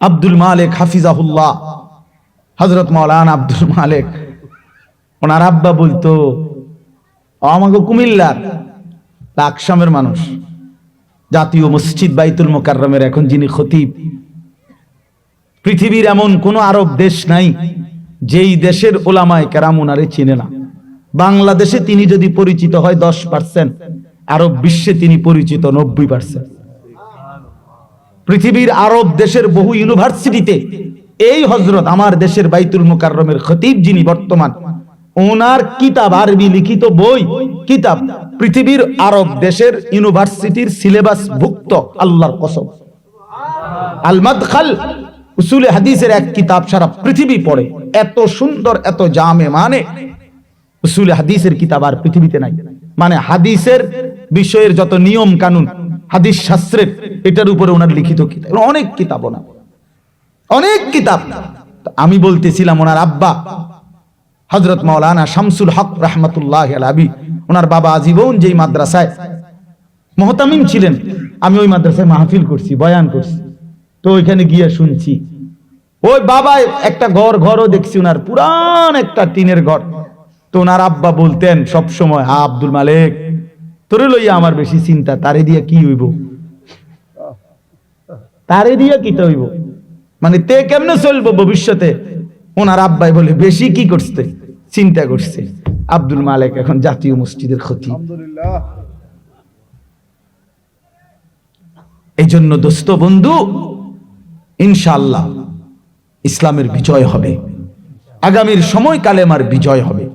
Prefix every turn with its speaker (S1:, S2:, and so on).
S1: আব্দুল মালিক হাফিজাহুল্লাহ। হজরত মৌলানা আব্দুল মালিক। ওনার আব্বা বলতো আমাকে কুমিল্লার লাকসামের মানুষ। জাতীয় মসজিদ বাইতুল মোকাররমের এখন যিনি খতিব। পৃথিবীর এমন কোন আরব দেশ নাই, যেই দেশের ওলামায় কেরাম ওনারে চিনে না। বাংলাদেশে তিনি যদি পরিচিত হয় দশ পার্সেন্ট, আরব বিশ্বে তিনি পরিচিত নব্বই পার্সেন্ট। পৃথিবীর আরব দেশের বহু ইউনিভার্সিটিতে এই হজরত আমার দেশের বাইতুল মোকাররমের খতিব যিনি বর্তমান ওনার কিতাব আরবি লিখিত বই, কিতাব পৃথিবীর আরব দেশের ইউনিভার্সিটির সিলেবাস ভুক্ত, আল্লাহর কসম। আল মাদখাল উসুলে হাদিসের এক কিতাব সারা পৃথিবী পড়ে, এত সুন্দর, এত জামে মানে। উসুলে হাদিসের কিতাব আর পৃথিবীতে নাই। মানে হাদিসের বিষয়ের যত নিয়ম কানুন হাদিস শাস্ত্রের, এটার উপরে ওনার লিখিত কিতাব অনেক কিতাব ওনার। অনেক কিতাব। আমি বলতেছিলাম ওনার আব্বা হজরত মাওলানা শামসুল হক রহমতুল্লাহ আলাবি ওনার বাবা আজীবন যেই মাদ্রাসায় মহতামিম ছিলেন, আমি ওই মাদ্রাসায় মাহফিল করছি, বয়ান করছি। তো ওইখানে গিয়ে শুনছি, ওই বাবা একটা ঘর, ঘরও দেখছি ওনার, পুরান একটা টিনের ঘর। তো ওনার আব্বা বলতেন সব সময় হা আব্দুল মালিক তোরে লইয়া আমার বেশি চিন্তা, তারে দিয়া কি হইব? তারে দিয়া কি হইব? মানে তে কেমনে চলবো ভবিষ্যতে? ওনার আব্বাই বলে, বেশি কি করছে? চিন্তা করছে। আব্দুল মালিক এখন জাতীয় মসজিদের ক্ষতি। এই জন্য দোস্ত বন্ধু, ইনশাআল্লাহ ইসলামের বিজয় হবে। আগামীর সময় কালেমার বিজয় হবে।